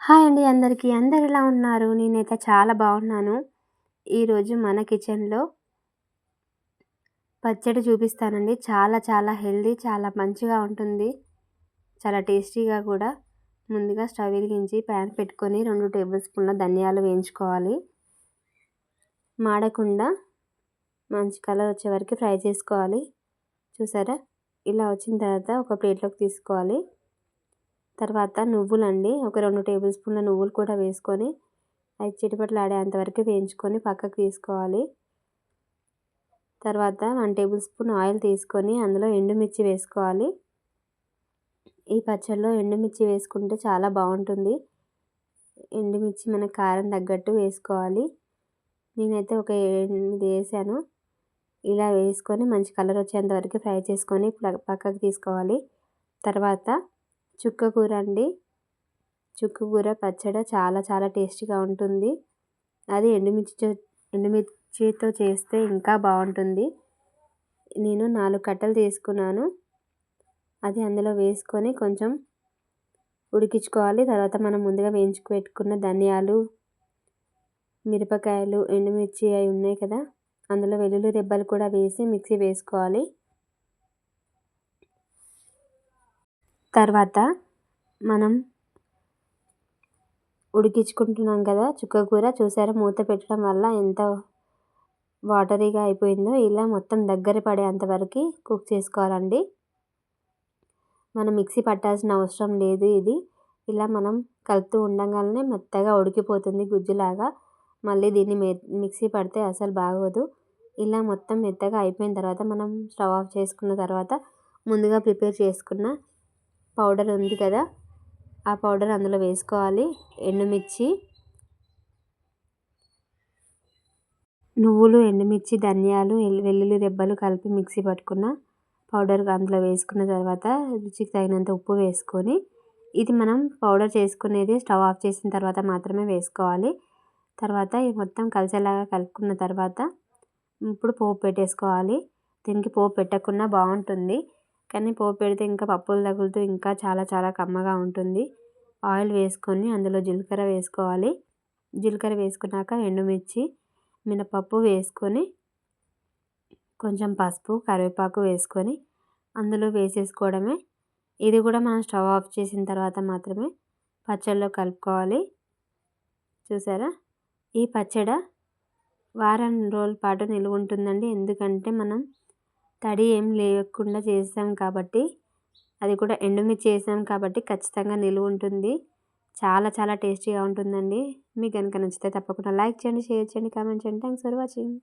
Hi అండి అందరికీ. అందరు ఎలా ఉన్నారు? నేనైతే చాలా బాగున్నాను. ఈరోజు మన కిచెన్లో పచ్చడి చూపిస్తానండి. చాలా చాలా హెల్దీ చాలా మంచిగా ఉంటుంది. చాలా టేస్టీగా కూడా. ముందుగా స్టవ్ వెలిగించి ప్యాన్ పెట్టుకొని రెండు టేబుల్ స్పూన్ల ధనియాలు వేయించుకోవాలి. మాడకుండా మంచి కలర్ వచ్చే వరకు ఫ్రై చేసుకోవాలి. చూసారా? ఇలా వచ్చిన తర్వాత ఒక ప్లేట్లోకి తీసుకోవాలి. తర్వాత నువ్వులండి. ఒక రెండు టేబుల్ స్పూన్ల నువ్వులు కూడా వేసుకొని అవి చిటిపట్లు ఆడేంతవరకు వేయించుకొని పక్కకు తీసుకోవాలి. తర్వాత వన్ టేబుల్ స్పూన్ ఆయిల్ తీసుకొని అందులో ఎండుమిర్చి వేసుకోవాలి. ఈ పచ్చడిలో ఎండుమిర్చి వేసుకుంటే చాలా బాగుంటుంది. ఎండుమిర్చి మన కారం తగ్గట్టు వేసుకోవాలి. నేనైతే ఒక ఎనిమిది వేసాను. ఇలా వేసుకొని మంచి కలర్ వచ్చేంత వరకు ఫ్రై చేసుకొని పక్కకు తీసుకోవాలి. తర్వాత చుక్క కూర అండి చుక్క కూర పచ్చడి చాలా చాలా టేస్టీగా ఉంటుంది. అది ఎండుమిర్చితో ఎండుమిర్చితో చేస్తే ఇంకా బాగుంటుంది. నేను నాలుగు కట్టలు తీసుకున్నాను. అది అందులో వేసుకొని కొంచెం ఉడికించుకోవాలి. తర్వాత మనం ముందుగా వేయించుకు పెట్టుకున్న ధనియాలు మిరపకాయలు ఎండుమిర్చి అవి ఉన్నాయి కదా. అందులో వెల్లుల్లి రెబ్బలు కూడా వేసి మిక్సీ వేసుకోవాలి. తర్వాత మనం ఉడికించుకుంటున్నాం కదా చుక్క కూర. చూసారా? మూత పెట్టడం వల్ల ఎంత వాటరీగా అయిపోయిందో. ఇలా మొత్తం దగ్గర పడేంత వరకు కుక్ చేసుకోవాలండి. మనం మిక్సీ పట్టాల్సిన అవసరం లేదు ఇది. ఇలా మనం కలుపుతూ ఉండగానే మెత్తగా ఉడికిపోతుంది గుజ్జులాగా. మళ్ళీ దీన్ని మిక్సీ పడితే అసలు బాగోదు. ఇలా మొత్తం మెత్తగా అయిపోయిన తర్వాత మనం స్టవ్ ఆఫ్ చేసుకున్న తర్వాత ముందుగా ప్రిపేర్ చేసుకున్న పౌడర్ ఉంది కదా ఆ పౌడర్ అందులో వేసుకోవాలి. ఎండుమిర్చి నువ్వులు ఎండుమిర్చి ధనియాలు వెల్లుల్లి రెబ్బలు కలిపి మిక్సీ పట్టుకున్న పౌడర్ అందులో వేసుకున్న తర్వాత రుచికి తగినంత ఉప్పు వేసుకొని ఇది మనం పౌడర్ చేసుకునేది స్టవ్ ఆఫ్ చేసిన తర్వాత మాత్రమే వేసుకోవాలి. తర్వాత ఇది మొత్తం కలిసేలాగా కలుపుకున్న తర్వాత ఇప్పుడు పోపు పెట్టేసుకోవాలి. దీనికి పోపు పెట్టకుండా బాగుంటుంది. కానీ పోపు పెడితే ఇంకా పప్పులు తగులుతూ ఇంకా చాలా చాలా కమ్మగా ఉంటుంది. ఆయిల్ వేసుకొని అందులో జీలకర్ర వేసుకోవాలి. జీలకర్ర వేసుకున్నాక ఎండుమిర్చి మినపప్పు వేసుకొని కొంచెం పసుపు కరివేపాకు వేసుకొని అందులో వేసేసుకోవడమే. ఇది కూడా మనం స్టవ్ ఆఫ్ చేసిన తర్వాత మాత్రమే పచ్చళ్ళలో కలుపుకోవాలి. చూసారా? ఈ పచ్చడి వారం రోజుల పాటు నిలువ ఉంటుందండి. ఎందుకంటే మనం తడి ఏం లేకుండా చేసాం కాబట్టి అది కూడా ఎండుమిర్చి వేసాం కాబట్టి ఖచ్చితంగా నిలువ ఉంటుంది. చాలా చాలా టేస్టీగా ఉంటుందండి. మీకు కనుక నచ్చితే తప్పకుండా లైక్ చేయండి షేర్ చేయండి కామెంట్ చేయండి. Thanks for watching